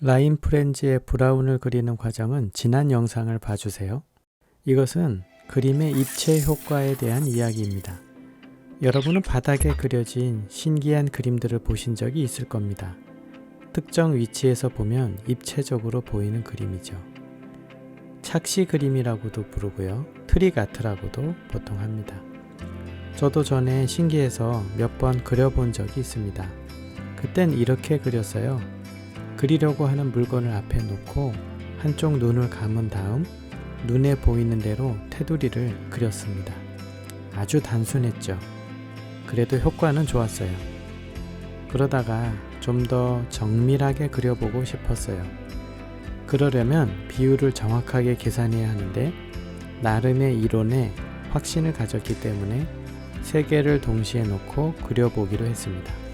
라인 프렌즈의 브라운을 그리는 과정은 지난 영상을 봐주세요. 이것은 그림의 입체 효과에 대한 이야기입니다. 여러분은 바닥에 그려진 신기한 그림들을 보신 적이 있을 겁니다. 특정 위치에서 보면 입체적으로 보이는 그림이죠. 착시 그림이라고도 부르고요. 트리가트라고도 보통 합니다. 저도 전에 신기해서 몇 번 그려본 적이 있습니다. 그땐 이렇게 그렸어요. 그리려고 하는 물건을 앞에 놓고 한쪽 눈을 감은 다음 눈에 보이는 대로 테두리를 그렸습니다. 아주 단순했죠. 그래도 효과는 좋았어요. 그러다가 좀 더 정밀하게 그려보고 싶었어요. 그러려면 비율을 정확하게 계산해야 하는데 나름의 이론에 확신을 가졌기 때문에 세 개를 동시에 놓고 그려보기로 했습니다.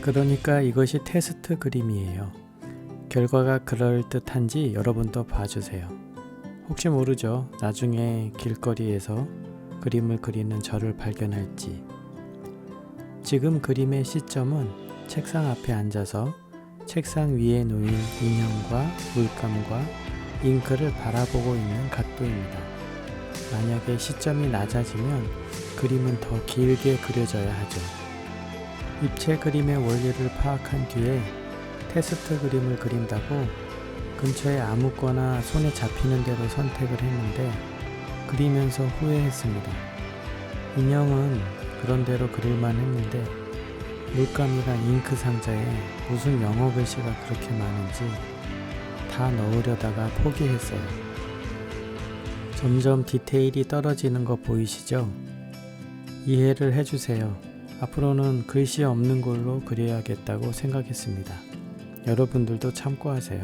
그러니까 이것이 테스트 그림이에요. 결과가 그럴듯한지 여러분도 봐주세요. 혹시 모르죠. 나중에 길거리에서 그림을 그리는 저를 발견할지. 지금 그림의 시점은 책상 앞에 앉아서 책상 위에 놓인 인형과 물감과 잉크를 바라보고 있는 각도입니다. 만약에 시점이 낮아지면 그림은 더 길게 그려져야 하죠. 입체 그림의 원리를 파악한 뒤에 테스트 그림을 그린다고 근처에 아무거나 손에 잡히는 대로 선택을 했는데 그리면서 후회했습니다. 인형은 그런 대로 그릴만 했는데 물감이랑 잉크 상자에 무슨 영어 글씨가 그렇게 많은지 다 넣으려다가 포기했어요. 점점 디테일이 떨어지는 거 보이시죠? 이해를 해주세요. 앞으로는 글씨 없는 걸로 그려야겠다고 생각했습니다. 여러분들도 참고하세요.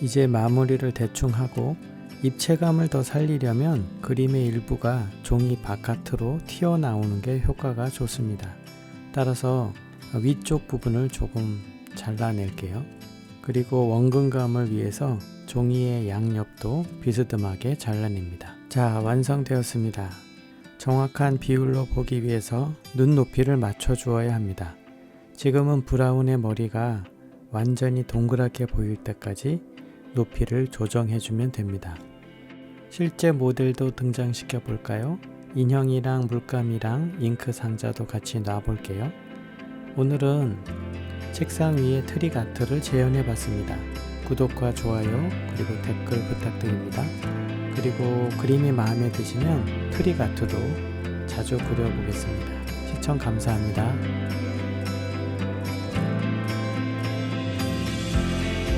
이제 마무리를 대충 하고 입체감을 더 살리려면 그림의 일부가 종이 바깥으로 튀어나오는 게 효과가 좋습니다. 따라서 위쪽 부분을 조금 잘라낼게요. 그리고 원근감을 위해서 종이의 양옆도 비스듬하게 잘라냅니다. 자, 완성되었습니다. 정확한 비율로 보기 위해서 눈 높이를 맞춰 주어야 합니다. 지금은 브라운의 머리가 완전히 동그랗게 보일 때까지 높이를 조정해 주면 됩니다. 실제 모델도 등장시켜 볼까요? 인형이랑 물감이랑 잉크 상자도 같이 놔 볼게요. 오늘은 책상 위에 트리가트를 재현해 봤습니다. 구독과 좋아요 그리고 댓글 부탁드립니다. 그리고 그림이 마음에 드시면 트리가트도 자주 그려보겠습니다. 시청 감사합니다.